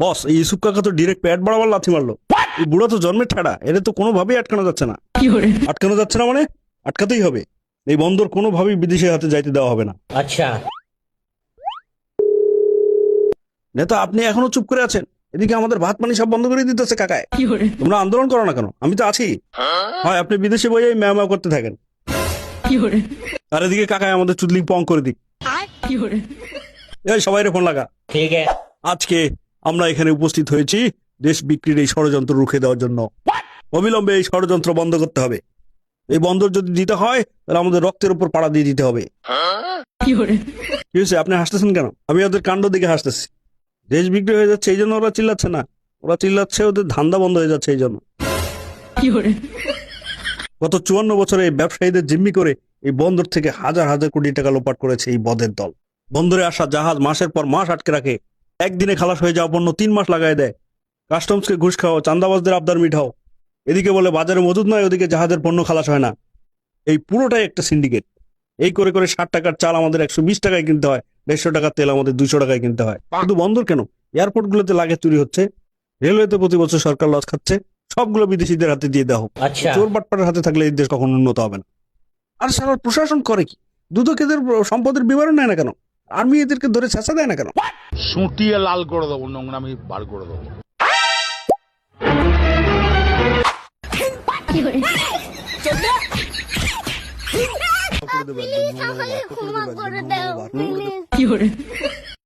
বস এই ইউসুফ কাকা তো ডিরেক্ট প্যাট বাড়াবার লাথি মারলো। এই বুড়ো তো জন্মের ঠেড়া এটা তো কোনোভাবেই আটকানো যাচ্ছে না। আটকানো যাচ্ছে না মানে? আটকাতেই হবে। এই বন্দর কোনোভাবেই বিদেশের হাতে যাইতে দেওয়া হবে না। আচ্ছা। নেতা আপনি এখনও চুপ করে আছেন? এদিকে আমাদের ভাত পানি সব বন্ধ করে দিতেছে কাকায়। তোমরা আন্দোলন করো না কেন? আমি তো আছি। হ্যাঁ? হয়? আপনি বিদেশে বই ম্যামা করতে থাকেন। আর এদিকে কাকায় আমাদের চুদলি পং করে দিক। এই সবাই ফোন লাগা। ঠিক আছে। আজকে আমরা এখানে উপস্থিত হয়েছি দেশ বিক্রির এই ষড়যন্ত্র রুখে দেওয়ার জন্য। অবিলম্বে এই ষড়যন্ত্র বন্ধ করতে হবে। এই বন্দর যদি দিতে হয় তাহলে আমাদের রক্তের উপর পাড়া দিয়ে দিতে হবে। কি হয়েছে? আপনি হাসতেছেন কেন? আমি ওদের কাণ্ড দিকে হাসতেছি। দেশ বিক্রি হয়ে যাচ্ছে এই জন্য ওরা চিল্লাচ্ছে না। ওরা চিল্লাচ্ছে ওদের ধান্দা বন্ধ হয়ে যাচ্ছে এই জন্য গত চুয়ান্ন বছরে এই ব্যবসায়ীদের জিম্মি করে এই বন্দর থেকে হাজার হাজার কোটি টাকা লোপাট করেছে এই বদের দল। বন্দরে আসা জাহাজ মাসের পর মাস আটকে রাখে একদিনে খালাস হয়ে যাওয়া পণ্য তিন মাস লাগায় দেয়। কাস্টমসকে ঘুষ খাওয়া চান্দাবাজদের আবদার মিঠাও এদিকে বলে বাজারে মজুদ নয় ওদিকে জাহাজের পণ্য খালাস হয় না। এই পুরোটাই একটা সিন্ডিকেট এই করে করে ষাট টাকার চাল আমাদের একশো বিশ টাকায় কিনতে হয় দেড়শো টাকার তেল আমাদের দুইশো টাকায় কিনতে হয়। কিন্তু বন্দর কেন? এয়ারপোর্টগুলোতে লাগে চুরি হচ্ছে। রেলওয়েতে প্রতি বছর সরকার লস খাচ্ছে। সবগুলো বিদেশিদের হাতে দিয়ে দেওয়া হোক। আচ্ছা। চোর বাটপাটের হাতে থাকলে এই দেশ কখনো উন্নত হবে না। আর সারা প্রশাসন করে কি? দুদকেদের সম্পদের বিবরণ নেয় না কেন? আর্মি এদেরকে ধরে ছেঁচা দেয় না কেন সুটিয়ে লাল করে দেবো নোংরা আমি বার করে দেবো কি করে